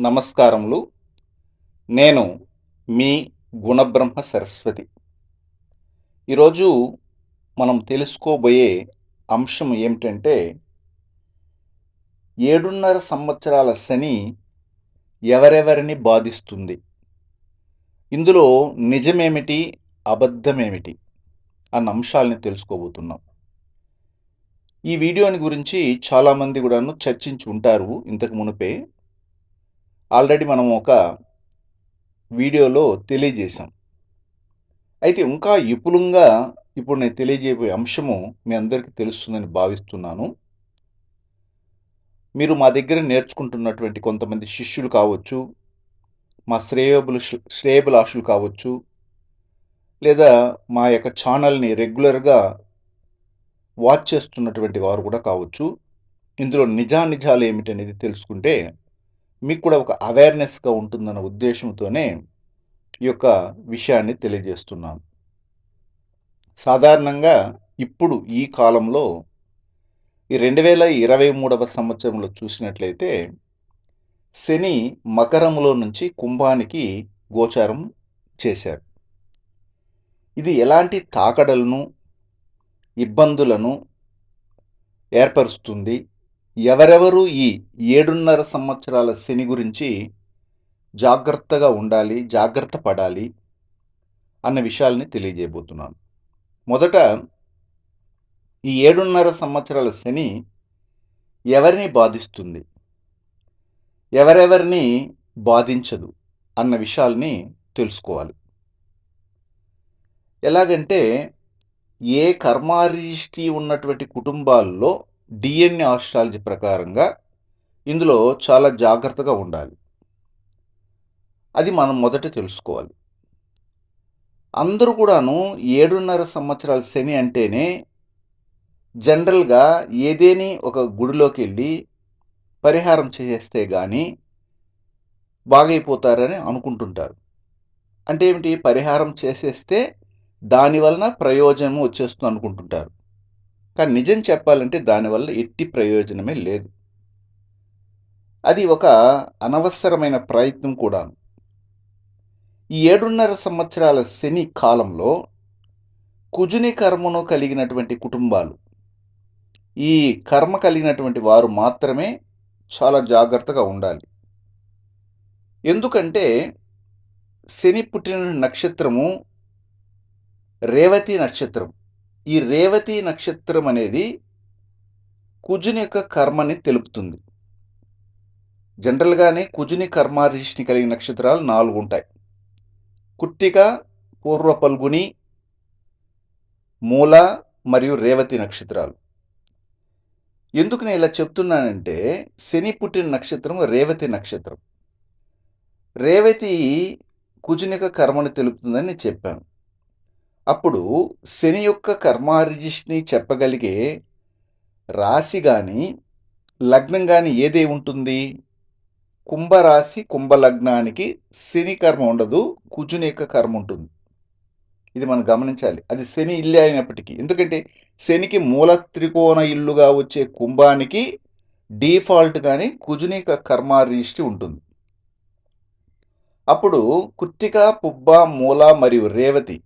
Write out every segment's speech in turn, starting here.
నమస్కారములు. నేను మీ గుణబ్రహ్మ సరస్వతి. ఈరోజు మనం తెలుసుకోబోయే అంశం ఏమిటంటే ఏడున్నర సంవత్సరాల శని ఎవరెవరిని బాధిస్తుంది? ఇందులో నిజమేమిటి అబద్ధమేమిటి అన్న అంశాలని తెలుసుకోబోతున్నాం. ఈ వీడియోని గురించి చాలామంది కూడాను చర్చించి ఉంటారు ఇంతకు మునిపే. ఆల్రెడీ మనం ఒక వీడియోలో తెలియజేశాం. అయితే ఇంకా విపులంగా ఇప్పుడు నేను తెలియజేయబోయే అంశము మీ అందరికీ తెలుస్తుందని భావిస్తున్నాను. మీరు మా దగ్గర నేర్చుకుంటున్నటువంటి కొంతమంది శిష్యులు కావచ్చు మా శ్రేయోబులు శ్రేయబులాషులు కావచ్చు లేదా మా యొక్క ఛానల్ని రెగ్యులర్గా వాచ్ చేస్తున్నటువంటి వారు కూడా కావచ్చు. ఇందులో నిజానిజాలు ఏమిటనేది తెలుసుకుంటే మీకు కూడా ఒక అవేర్నెస్గా ఉంటుందన్న ఉద్దేశంతోనే ఈ యొక్క విషయాన్ని తెలియజేస్తున్నాను. సాధారణంగా ఇప్పుడు ఈ కాలంలో ఈ రెండు వేల ఇరవై మూడవ సంవత్సరంలో చూసినట్లయితే శని మకరంలో నుంచి కుంభానికి గోచారం చేశారు. ఇది ఎలాంటి తాకడలను ఇబ్బందులను ఏర్పరుస్తుంది? ఎవరెవరు ఈ ఏడున్నర సంవత్సరాల శని గురించి జాగ్రత్తగా ఉండాలి జాగ్రత్త పడాలి అన్న విషయాల్ని తెలియజేయబోతున్నాను. మొదట ఈ ఏడున్నర సంవత్సరాల శని ఎవరిని బాధిస్తుంది? ఎవరెవరిని బాధించదు అన్న విషయాల్ని తెలుసుకోవాలి. ఎలాగంటే ఏ కర్మారిష్టి ఉన్నటువంటి కుటుంబాల్లో డిఎన్ఏ ఆస్ట్రాలజీ ప్రకారంగా ఇందులో చాలా జాగ్రత్తగా ఉండాలి. అది మనం మొదట తెలుసుకోవాలి. అందరూ కూడాను ఏడున్నర సంవత్సరాల శని అంటేనే జనరల్గా ఏదేని ఒక గుడిలోకి వెళ్ళి పరిహారం చేసేస్తే కానీ బాగైపోతారని అనుకుంటుంటారు. అంటే ఏమిటి? పరిహారం చేసేస్తే దానివలన ప్రయోజనం వచ్చేస్తుంది అనుకుంటుంటారు కానీ నిజం చెప్పాలంటే దానివల్ల ఎట్టి ప్రయోజనమే లేదు. అది ఒక అనవసరమైన ప్రయత్నం కూడా ఈ ఏడున్నర సంవత్సరాల శని కాలంలో కుజుని కర్మను కలిగినటువంటి కుటుంబాలు ఈ కర్మ కలిగినటువంటి వారు మాత్రమే చాలా జాగ్రత్తగా ఉండాలి. ఎందుకంటే శని పుట్టిన నక్షత్రము రేవతి నక్షత్రం. ఈ రేవతి నక్షత్రం అనేది కుజుని యొక్క కర్మని తెలుపుతుంది. జనరల్గానే కుజుని కర్మారిష్ని కలిగిన నక్షత్రాలు నాలుగు ఉంటాయి. కుట్టిక పూర్వ పల్గుని మూల మరియు రేవతి నక్షత్రాలు. ఎందుకు నేను ఇలా చెప్తున్నానంటే శని పుట్టిన నక్షత్రం రేవతి నక్షత్రం. రేవతి కుజుని యొక్క కర్మను తెలుపుతుందని నేను చెప్పాను. అప్పుడు శని యొక్క కర్మారిజిస్ట్ని చెప్పగలిగే రాశి కానీ లగ్నం కానీ ఏదే ఉంటుంది? కుంభరాశి కుంభలగ్నానికి శని కర్మ ఉండదు కుజుని యొక్క కర్మ ఉంటుంది. ఇది మనం గమనించాలి. అది శని ఇల్లు అయినప్పటికీ. ఎందుకంటే శనికి మూల త్రికోణ ఇల్లుగా వచ్చే కుంభానికి డీఫాల్ట్ కానీ కుజుని యొక్క కర్మారిజిస్ట్రీ ఉంటుంది. అప్పుడు కుత్తిక పుబ్బ మూల మరియు రేవతి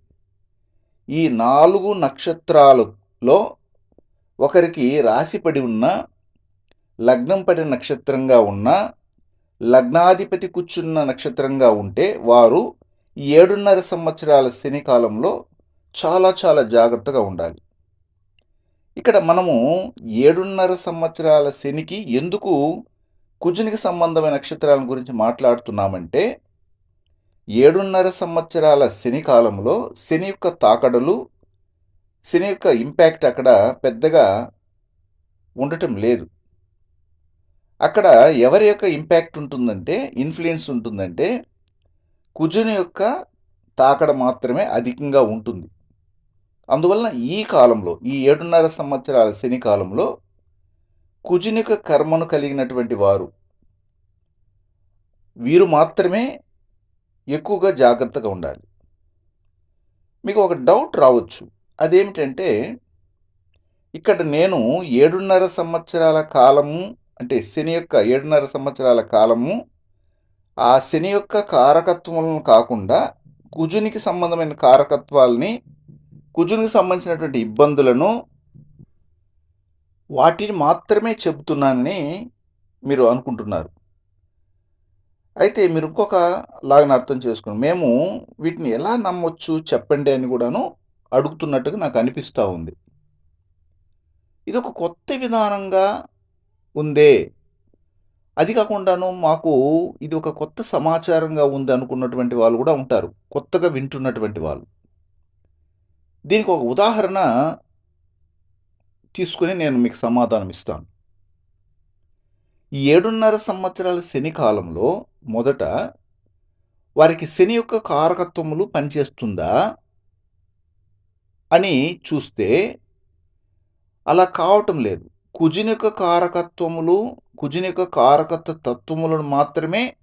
ఈ నాలుగు నక్షత్రాలలో ఒకరికి రాశి పడి ఉన్న లగ్నం పడిన నక్షత్రంగా ఉన్న లగ్నాధిపతి కూర్చున్న నక్షత్రంగా ఉంటే వారు ఏడున్నర సంవత్సరాల శని కాలంలో చాలా చాలా జాగ్రత్తగా ఉండాలి. ఇక్కడ మనము ఏడున్నర సంవత్సరాల శనికి ఎందుకు కుజునికి సంబంధమైన నక్షత్రాల గురించి మాట్లాడుతున్నామంటే ఏడున్నర సంవత్సరాల శని కాలంలో శని యొక్క తాకడలు శని యొక్క ఇంపాక్ట్ అక్కడ పెద్దగా ఉండటం లేదు. అక్కడ ఎవరి యొక్క ఇంపాక్ట్ ఉంటుందంటే ఇన్ఫ్లుయెన్స్ ఉంటుందంటే కుజుని యొక్క తాకడ మాత్రమే అధికంగా ఉంటుంది. అందువలన ఈ కాలంలో ఈ ఏడున్నర సంవత్సరాల శని కాలంలో కుజుని యొక్క కర్మను కలిగినటువంటి వారు వీరు మాత్రమే ఎక్కువగా జాగ్రత్తగా ఉండాలి. మీకు ఒక డౌట్ రావచ్చు. అదేమిటంటే ఇక్కడ నేను ఏడున్నర సంవత్సరాల కాలము అంటే శని యొక్క ఏడున్నర సంవత్సరాల కాలము ఆ శని యొక్క కారకత్వములను కాకుండా కుజునికి సంబంధమైన కారకత్వాలని కుజునికి సంబంధించినటువంటి ఇబ్బందులను వాటిని మాత్రమే చెబుతున్నానని మీరు అనుకుంటున్నారు. అయితే మీరు ఇంకొక లాగా అర్థం చేసుకోండి. మేము వీటిని ఎలా నమ్మొచ్చు చెప్పండి అని కూడాను అడుగుతున్నట్టుగా నాకు అనిపిస్తూ ఉంది. ఇది ఒక కొత్త విధానంగా ఉందే. అది కాకుండాను మాకు ఇది ఒక కొత్త సమాచారంగా ఉంది అనుకున్నటువంటి వాళ్ళు కూడా ఉంటారు. కొత్తగా వింటున్నటువంటి వాళ్ళు. దీనికి ఒక ఉదాహరణ తీసుకుని నేను మీకు సమాధానం ఇస్తాను. ఈ ఏడున్నర సంవత్సరాల శని కాలంలో మొదట వారికి శని యొక్క కారకత్వములు పనిచేస్తుందా అని చూస్తే అలా కావటం లేదు. కుజుని యొక్క కారకత్వములు కుజుని యొక్క కారకత్వ తత్వములను మాత్రమే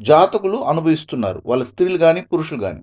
జాతకులు అనుభవిస్తున్నారు. వాళ్ళ స్త్రీలు కానీ పురుషులు కానీ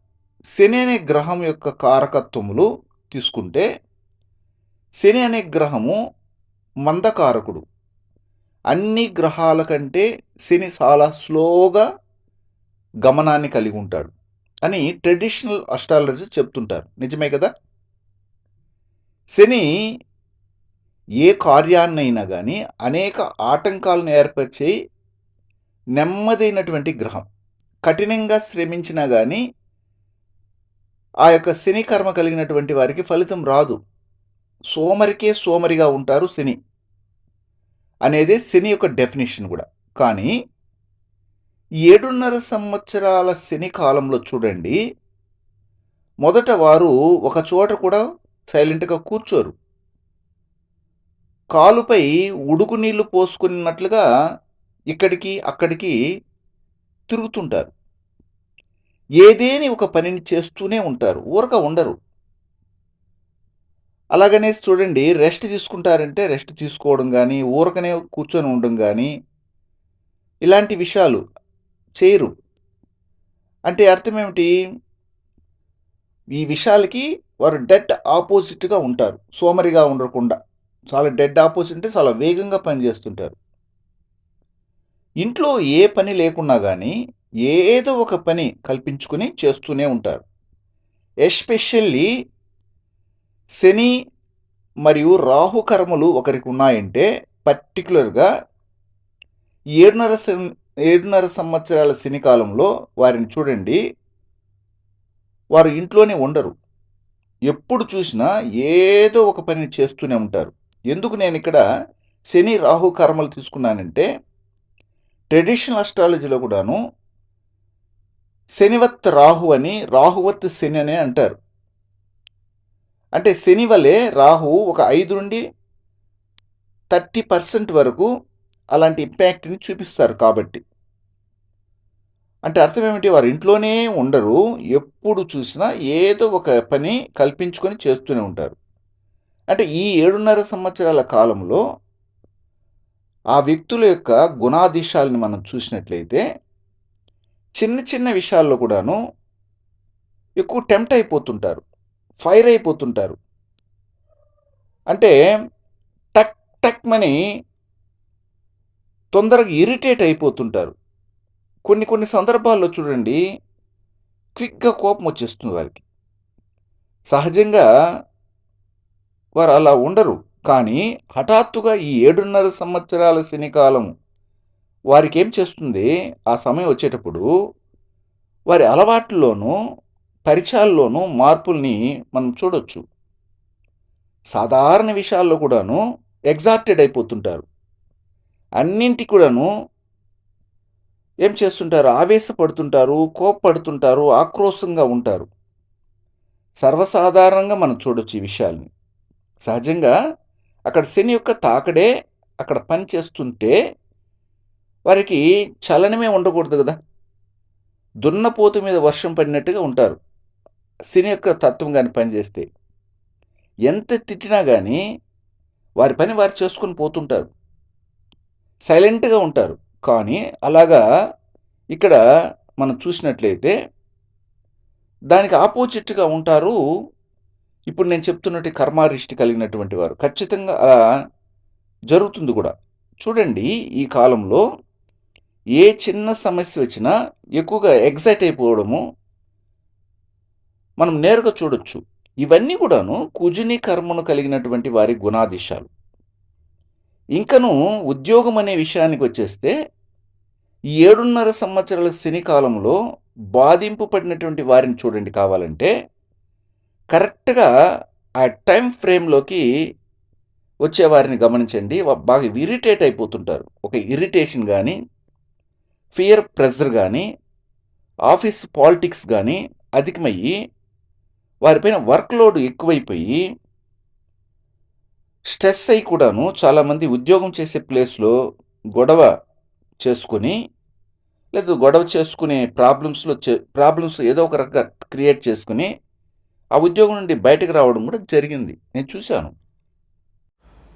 శని అనే గ్రహం యొక్క కారకత్వములు తీసుకుంటే శని అనే గ్రహము మందకారకుడు. అన్ని గ్రహాల కంటే శని చాలా స్లోగా గమనాన్ని కలిగి ఉంటాడు అని ట్రెడిషనల్ అస్ట్రాలజీ చెప్తుంటారు. నిజమే కదా? శని ఏ కార్యాన్నైనా కానీ అనేక ఆటంకాలను ఏర్పరిచే నెమ్మదైనటువంటి గ్రహం. కఠినంగా శ్రమించినా కానీ ఆ యొక్క శని కర్మ కలిగినటువంటి వారికి ఫలితం రాదు. సోమరికే సోమరిగా ఉంటారు శని అనేది శని యొక్క డెఫినేషన్ కూడా. కానీ ఏడున్నర సంవత్సరాల శని కాలంలో చూడండి మొదట వారు ఒక చోట కూడా సైలెంట్గా కూర్చోరు. కాలుపై ఉడుకు నీళ్ళు పోసుకున్నట్లుగా ఇక్కడికి అక్కడికి తిరుగుతుంటారు. ఏదేని ఒక పనిని చేస్తూనే ఉంటారు ఊరక ఉండరు. అలాగనే చూడండి రెస్ట్ తీసుకుంటారంటే రెస్ట్ తీసుకోవడం కానీ ఊరకనే కూర్చొని ఉండడం కానీ ఇలాంటి విషయాలు చేయరు. అంటే అర్థం ఏమిటి? ఈ విషయాలకి వారు డెడ్ ఆపోజిట్గా ఉంటారు. సోమరిగా ఉండకుండా. చాలా డెడ్ ఆపోజిట్ అంటే చాలా వేగంగా పనిచేస్తుంటారు ఇంట్లో ఏ పని లేకున్నా కానీ ఏదో ఒక పని కల్పించుకుని చేస్తూనే ఉంటారు. ఎస్పెషల్లీ శని మరియు రాహు కర్మలు ఒకరికి ఉన్నాయంటే పర్టికులర్గా ఏడున్నర సం- ఏడున్నర సంవత్సరాల శని కాలంలో వారిని చూడండి. వారు ఇంట్లోనే ఉండరు. ఎప్పుడు చూసినా ఏదో ఒక పని చేస్తూనే ఉంటారు. ఎందుకు నేను ఇక్కడ శని రాహు కర్మలు తీసుకున్నానంటే ట్రెడిషనల్ అస్ట్రాలజీలో కూడాను శనివత్ రాహు అని రాహువత్ శని అనే అంటారు. అంటే శనివలే రాహు ఒక ఐదు నుండి థర్టీ పర్సెంట్ వరకు అలాంటి ఇంపాక్ట్ని చూపిస్తారు కాబట్టి. అంటే అర్థం ఏమిటి? వారు ఇంట్లోనే ఉండరు ఎప్పుడు చూసినా ఏదో ఒక పని కల్పించుకొని చేస్తూనే ఉంటారు. అంటే ఈ ఏడున్నర సంవత్సరాల కాలంలో ఆ వ్యక్తుల యొక్క గుణాదిశాలను మనం చూసినట్లయితే చిన్న చిన్న విషయాల్లో కూడాను ఎక్కువ టెంప్ట్ అయిపోతుంటారు. ఫైర్ అయిపోతుంటారు. అంటే టక్ టక్ మని తొందరగా ఇరిటేట్ అయిపోతుంటారు. కొన్ని కొన్ని సందర్భాల్లో చూడండి క్విక్గా కోపం వచ్చేస్తుంది వారికి. సహజంగా వారు అలా ఉండరు. కానీ హఠాత్తుగా ఈ ఏడున్నర సంవత్సరాల శనికాలం వారికి ఏం చేస్తుంది? ఆ సమయం వచ్చేటప్పుడు వారి అలవాట్లలోనూ పరిచయాల్లోనూ మార్పుల్ని మనం చూడొచ్చు. సాధారణ విషయాల్లో కూడాను ఎగ్జాక్టెడ్ అయిపోతుంటారు. అన్నింటి కూడాను ఏం చేస్తుంటారు? ఆవేశపడుతుంటారు కోపడుతుంటారు ఆక్రోశంగా ఉంటారు. సర్వసాధారణంగా మనం చూడొచ్చు ఈ విషయాల్ని. సహజంగా అక్కడ శని యొక్క తాకడే అక్కడ పని చేస్తుంటే వారికి చలనమే ఉండకూడదు కదా. దున్నపోతు మీద వర్షం పడినట్టుగా ఉంటారు. శని యొక్క తత్వం కానీ పనిచేస్తే. ఎంత తిట్టినా కానీ వారి పని వారు చేసుకొని పోతుంటారు. సైలెంట్గా ఉంటారు. కానీ అలాగా ఇక్కడ మనం చూసినట్లయితే దానికి ఆపోజిట్గా ఉంటారు. ఇప్పుడు నేను చెప్తున్నట్టు కర్మారిష్టి కలిగినటువంటి వారు. ఖచ్చితంగా అలా జరుగుతుంది కూడా. చూడండి ఈ కాలంలో ఏ చిన్న సమస్య వచ్చినా ఎక్కువగా ఎగ్జైట్ అయిపోవడము మనం నేరుగా చూడొచ్చు. ఇవన్నీ కూడాను కుజుని కర్మను కలిగినటువంటి వారి గుణాదిశాలు. ఇంకను ఉద్యోగం అనే విషయానికి వచ్చేస్తే ఈ ఏడున్నర సంవత్సరాల శని కాలంలో బాధింపు పడినటువంటి వారిని చూడండి కావాలంటే కరెక్ట్గా ఆ టైం ఫ్రేమ్లోకి వచ్చే వారిని గమనించండి. బాగా ఇరిటేట్ అయిపోతుంటారు. ఒక ఇరిటేషన్ కానీ ఫియర్ ప్రెజర్ కానీ ఆఫీస్ పాలిటిక్స్ కానీ అధికమయ్యి వారిపైన వర్క్ లోడ్ ఎక్కువైపోయి స్ట్రెస్ అయి కూడాను చాలామంది ఉద్యోగం చేసే ప్లేస్లో గొడవ చేసుకొని లేదా గొడవ చేసుకునే ప్రాబ్లమ్స్లో ప్రాబ్లమ్స్ ఏదో ఒక రకంగా క్రియేట్ చేసుకుని ఆ ఉద్యోగం నుండి బయటకు రావడం కూడా జరిగింది. నేను చూశాను.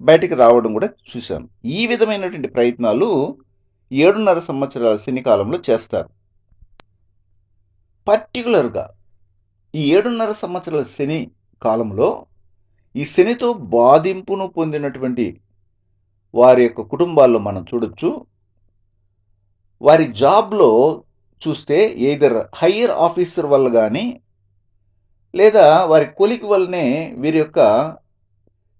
బయటికి రావడం కూడా చూశాను. ఈ విధమైనటువంటి ప్రయత్నాలు ఏడున్నర సంవత్సరాల శని కాలంలో చేస్తారు. పర్టికులర్గా ఈ ఏడున్నర సంవత్సరాల శని కాలంలో ఈ శనితో బాధింపును పొందినటువంటి వారి యొక్క కుటుంబాల్లో మనం చూడొచ్చు. వారి జాబ్లో చూస్తే ఏదర్ హయ్యర్ ఆఫీసర్ వల్ల కానీ లేదా వారి కొలిక్ వల్లనే వీరి యొక్క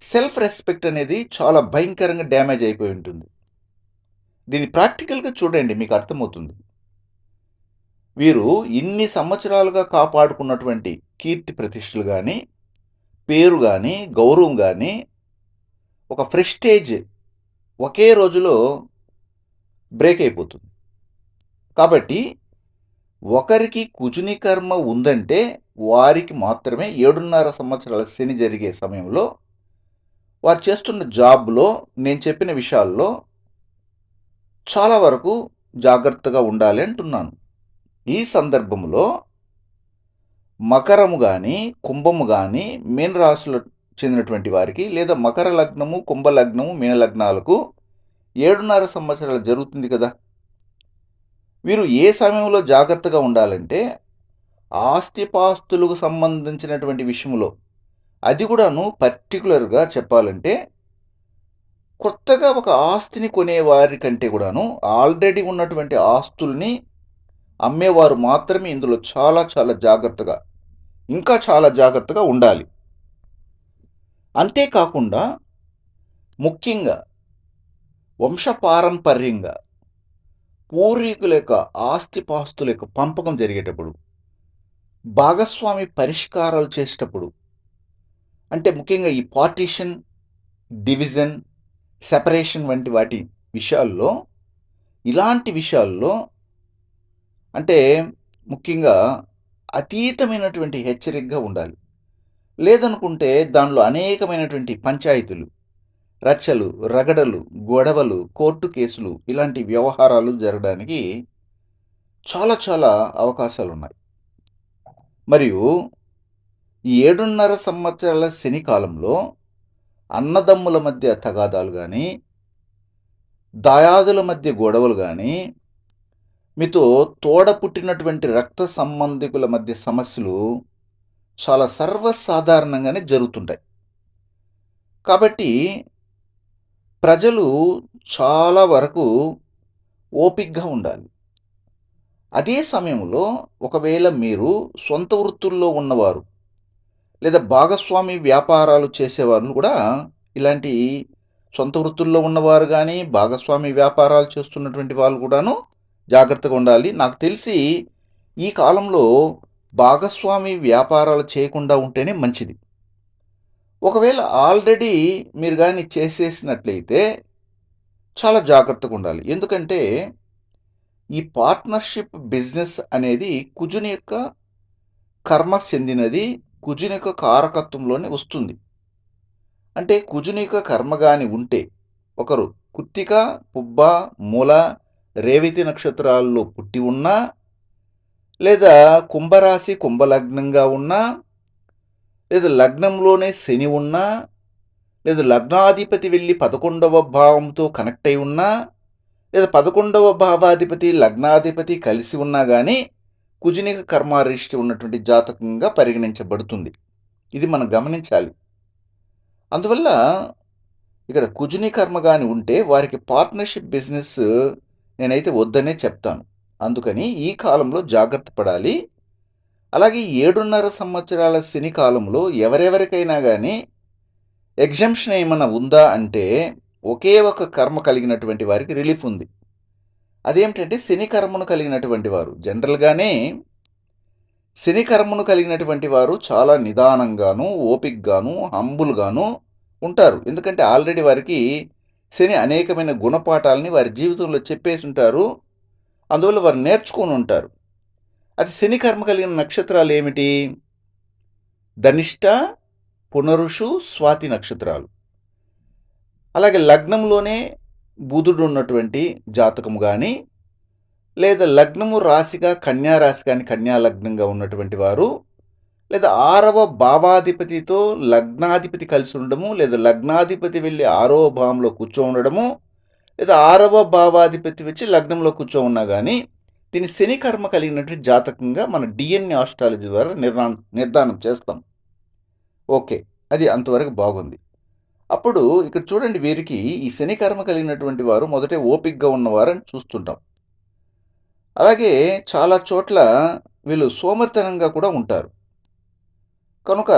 సెల్ఫ్ రెస్పెక్ట్ అనేది చాలా భయంకరంగా డ్యామేజ్ అయిపోయి ఉంటుంది. దీన్ని ప్రాక్టికల్గా చూడండి మీకు అర్థమవుతుంది. వీరు ఇన్ని సంవత్సరాలుగా కాపాడుకున్నటువంటి కీర్తి ప్రతిష్టలు కానీ పేరు కానీ గౌరవం కానీ ఒక ఫ్రెస్టేజ్ ఒకే రోజులో బ్రేక్ అయిపోతుంది. కాబట్టి ఒకరికి కుజుని కర్మ ఉందంటే వారికి మాత్రమే ఏడున్నర సంవత్సరాల శని జరిగే సమయంలో వారు చేస్తున్న జాబ్లో నేను చెప్పిన విషయాల్లో చాలా వరకు జాగ్రత్తగా ఉండాలి అంటున్నాను. ఈ సందర్భంలో మకరము కానీ కుంభము కానీ మీన రాశిలో చెందినటువంటి వారికి లేదా మకర లగ్నము కుంభ లగ్నము మీన లగ్నాలకు ఏడున్నర సంవత్సరాలు జరుగుతుంది కదా! వీరు ఏ సమయంలో జాగ్రత్తగా ఉండాలంటే ఆస్తిపాస్తులకు సంబంధించినటువంటి విషయంలో అది కూడాను పర్టికులర్గా చెప్పాలంటే కొత్తగా ఒక ఆస్తిని కొనేవారి కంటే కూడాను ఆల్రెడీ ఉన్నటువంటి ఆస్తుల్ని అమ్మేవారు మాత్రమే ఇందులో చాలా చాలా జాగ్రత్తగా ఇంకా చాలా జాగ్రత్తగా ఉండాలి. అంతేకాకుండా ముఖ్యంగా వంశపారంపర్యంగా పూర్వీకుల యొక్క ఆస్తిపాస్తుల యొక్క పంపకం జరిగేటప్పుడు భాగస్వామి పరిష్కారాలు చేసేటప్పుడు అంటే ముఖ్యంగా ఈ పార్టీషన్ డివిజన్ సెపరేషన్ వంటి వాటి విషయాల్లో ఇలాంటి విషయాల్లో అంటే ముఖ్యంగా అతీతమైనటువంటి హెచ్చరికగా ఉండాలి. లేదనుకుంటే దానిలో అనేకమైనటువంటి పంచాయతీలు రచ్చలు రగడలు గొడవలు కోర్టు కేసులు ఇలాంటి వ్యవహారాలు జరగడానికి చాలా చాలా అవకాశాలు ఉన్నాయి మరియు ఏడున్నర సంవత్సరాల శని కాలంలో అన్నదమ్ముల మధ్య తగాదాలు కానీ దాయాదుల మధ్య గొడవలు కానీ మీతో తోడ పుట్టినటువంటి రక్త సంబంధికుల మధ్య సమస్యలు చాలా సర్వసాధారణంగానే జరుగుతుంటాయి. కాబట్టి ప్రజలు చాలా వరకు ఓపిగ్గా ఉండాలి. అదే సమయంలో ఒకవేళ మీరు సొంత వృత్తుల్లో ఉన్నవారు లేదా భాగస్వామి వ్యాపారాలు చేసేవారు కూడా ఇలాంటి సొంత వృత్తుల్లో ఉన్నవారు కానీ భాగస్వామి వ్యాపారాలు చేస్తున్నటువంటి వాళ్ళు కూడాను జాగ్రత్తగా ఉండాలి. నాకు తెలిసి ఈ కాలంలో భాగస్వామి వ్యాపారాలు చేయకుండా ఉంటేనే మంచిది. ఒకవేళ ఆల్రెడీ మీరు కానీ చేసేసినట్లయితే చాలా జాగ్రత్తగా ఉండాలి. ఎందుకంటే ఈ పార్ట్నర్షిప్ బిజినెస్ అనేది కుజుని యొక్క కర్మ చెందినది కుజునిక కారకత్వంలోనే వస్తుంది. అంటే కుజునిక కర్మగాని ఉంటే ఒకరు కుత్తిక పుబ్బ మూల రేవతి నక్షత్రాల్లో పుట్టి ఉన్నా లేదా కుంభరాశి కుంభలగ్నంగా ఉన్నా లేదా లగ్నంలోనే శని ఉన్నా లేదా లగ్నాధిపతి వెళ్ళి పదకొండవ భావంతో కనెక్ట్ అయి ఉన్నా లేదా పదకొండవ భావాధిపతి లగ్నాధిపతి కలిసి ఉన్నా కానీ కుజునిక కర్మారిష్టి ఉన్నటువంటి జాతకంగా పరిగణించబడుతుంది. ఇది మనం గమనించాలి. అందువల్ల ఇక్కడ కుజుని కర్మ కానీ ఉంటే వారికి పార్ట్నర్షిప్ బిజినెస్ నేనైతే వద్దనే చెప్తాను. అందుకని ఈ కాలంలో జాగ్రత్త పడాలి. అలాగే ఏడున్నర సంవత్సరాల శని కాలంలో ఎవరెవరికైనా కానీ ఎగ్జంప్షన్ ఏమైనా ఉందా అంటే ఒకే ఒక కర్మ కలిగినటువంటి వారికి రిలీఫ్ ఉంది. అదేమిటంటే శని కర్మను కలిగినటువంటి వారు. జనరల్గానే శని కర్మను కలిగినటువంటి వారు చాలా నిదానంగాను ఓపిక్గాను హంబుల్గాను ఉంటారు. ఎందుకంటే ఆల్రెడీ వారికి శని అనేకమైన గుణపాఠాలని వారి జీవితంలో చెప్పేసి ఉంటారు. అందువల్ల వారు నేర్చుకొని ఉంటారు. అది శని కర్మ కలిగిన నక్షత్రాలు ఏమిటి? ధనిష్ట పునరుషు స్వాతి నక్షత్రాలు. అలాగే లగ్నంలోనే బుధుడు ఉన్నటువంటి జాతకము కానీ లేదా లగ్నము రాశిగా కన్యారాశి కానీ కన్యా లగ్నంగా ఉన్నటువంటి వారు లేదా ఆరవ భావాధిపతితో లగ్నాధిపతి కలిసి ఉండడము లేదా లగ్నాధిపతి వెళ్ళి ఆరవ భావంలో కూర్చో ఉండడము లేదా ఆరవ భావాధిపతి వచ్చి లగ్నంలో కూర్చో ఉన్నా కానీ దీని శని కర్మ కలిగినటువంటి జాతకంగా మన డిఎన్ఏ ఆస్ట్రాలజీ ద్వారా నిర్ణా నిర్ధారణ చేస్తాం. ఓకే. అది అంతవరకు బాగుంది. అప్పుడు ఇక్కడ చూడండి వీరికి ఈ శని కర్మ కలిగినటువంటి వారు మొదటే ఓపిక్గా ఉన్నవారని చూస్తుంటాం. అలాగే చాలా చోట్ల వీళ్ళు సోమర్తనంగా కూడా ఉంటారు. కనుక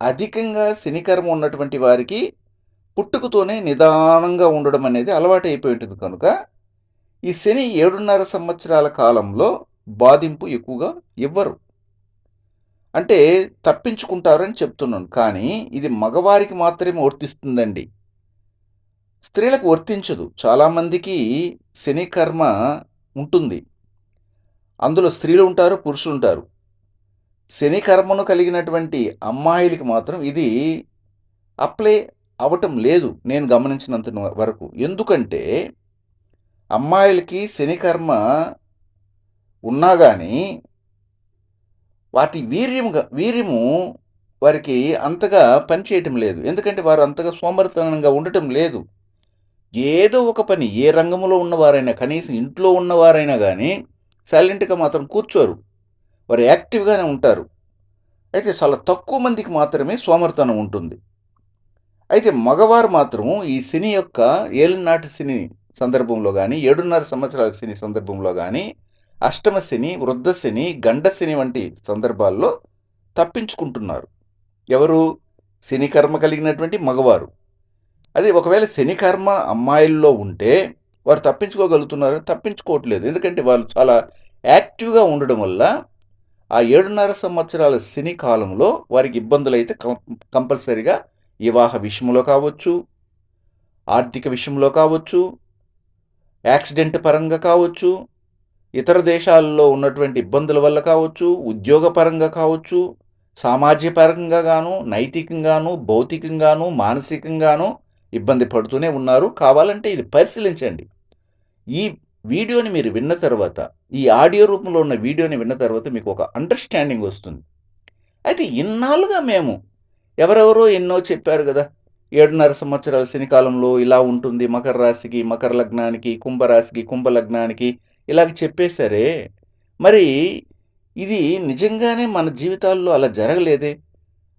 అధికంగా శనికర్మ ఉన్నటువంటి వారికి పుట్టుకతోనే నిదానంగా ఉండడం అనేది అలవాటు అయిపోయి ఉంటుంది కనుక ఈ శని ఏడున్నర సంవత్సరాల కాలంలో బాధింపు ఎక్కువగా ఇవ్వరు అంటే తప్పించుకుంటారని చెప్తున్నాను. కానీ ఇది మగవారికి మాత్రమే వర్తిస్తుందండి. స్త్రీలకు వర్తించదు. చాలామందికి శని కర్మ ఉంటుంది. అందులో స్త్రీలు ఉంటారు పురుషులు ఉంటారు. శని కర్మను కలిగినటువంటి అమ్మాయిలకి మాత్రం ఇది అప్లై అవటం లేదు. నేను గమనించినంత వరకు. ఎందుకంటే అమ్మాయిలకి శని కర్మ ఉన్నా కానీ వాటి వీర్యముగా వీర్యము వారికి అంతగా పనిచేయటం లేదు. ఎందుకంటే వారు అంతగా సోమరితనంగా ఉండటం లేదు. ఏదో ఒక పని ఏ రంగంలో ఉన్నవారైనా కనీసం ఇంట్లో ఉన్నవారైనా కానీ సైలెంట్గా మాత్రం కూర్చోరు. వారు యాక్టివ్గానే ఉంటారు. అయితే చాలా తక్కువ మందికి మాత్రమే సోమరితనం ఉంటుంది. అయితే మగవారు మాత్రం ఈ సినీ యొక్క ఏలినాటి సినీ సందర్భంలో కానీ ఏడున్నర సంవత్సరాల సినీ సందర్భంలో కానీ అష్టమ వృద్ధశని గండశని వంటి సందర్భాల్లో తప్పించుకుంటున్నారు. ఎవరు? శని కర్మ కలిగినటువంటి మగవారు. అదే ఒకవేళ శని కర్మ అమ్మాయిల్లో ఉంటే వారు తప్పించుకోగలుగుతున్నారు తప్పించుకోవట్లేదు. ఎందుకంటే వాళ్ళు చాలా యాక్టివ్గా ఉండడం వల్ల ఆ ఏడున్నర సంవత్సరాల శని కాలంలో వారికి ఇబ్బందులు అయితే కం- కంపల్సరిగా వివాహ విషయంలో కావచ్చు ఆర్థిక విషయంలో కావచ్చు యాక్సిడెంట్ పరంగా కావచ్చు ఇతర దేశాల్లో ఉన్నటువంటి ఇబ్బందుల వల్ల కావచ్చు ఉద్యోగపరంగా కావచ్చు సామాజిక గాను నైతికంగాను భౌతికంగాను మానసికంగాను ఇబ్బంది పడుతూనే ఉన్నారు. కావాలంటే ఇది పరిశీలించండి. ఈ వీడియోని మీరు విన్న తర్వాత ఈ ఆడియో రూపంలో ఉన్న వీడియోని విన్న తర్వాత మీకు ఒక అండర్స్టాండింగ్ వస్తుంది. అయితే ఇన్నాళ్ళుగా మేము ఎవరెవరో ఎన్నో చెప్పారు కదా ఏడున్నర సంవత్సరాల శనికాలంలో ఇలా ఉంటుంది మకర రాశికి మకర లగ్నానికి కుంభరాశికి కుంభ లగ్నానికి ఇలాగ చెప్పేశారే. మరి ఇది నిజంగానే మన జీవితాల్లో అలా జరగలేదే?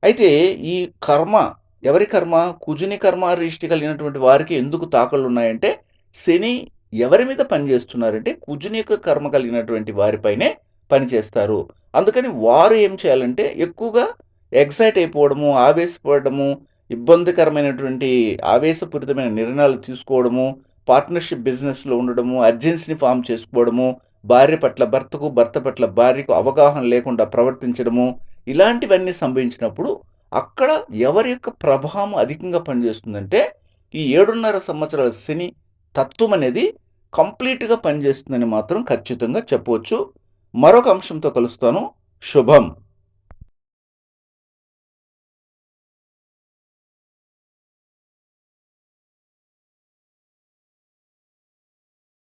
అయితే ఈ కర్మ ఎవరి కర్మ? కుజుని కర్మ రిష్టి కలిగినటువంటి వారికి ఎందుకు తాకళ్ళు ఉన్నాయంటే శని ఎవరి మీద పనిచేస్తున్నారంటే కుజుని యొక్క కర్మ కలిగినటువంటి వారిపైనే పనిచేస్తారు అందుకని వారు ఏం చేయాలంటే ఎక్కువగా ఎక్సైట్ అయిపోవడము ఆవేశపడము ఇబ్బందికరమైనటువంటి ఆవేశపూరితమైన నిర్ణయాలు తీసుకోవడము పార్ట్నర్షిప్ బిజినెస్లో ఉండడము అర్జెన్సీని ఫామ్ చేసుకోవడము భార్య పట్ల భర్తకు భర్త పట్ల భార్యకు అవగాహన లేకుండా ప్రవర్తించడము ఇలాంటివన్నీ సంభవించినప్పుడు అక్కడ ఎవరి యొక్క ప్రభావం అధికంగా పనిచేస్తుందంటే ఈ ఏడున్నర సంవత్సరాల శని తత్వం అనేది కంప్లీట్గా పనిచేస్తుందని మాత్రం ఖచ్చితంగా చెప్పవచ్చు. మరొక అంశంతో కలుస్తాను. శుభం.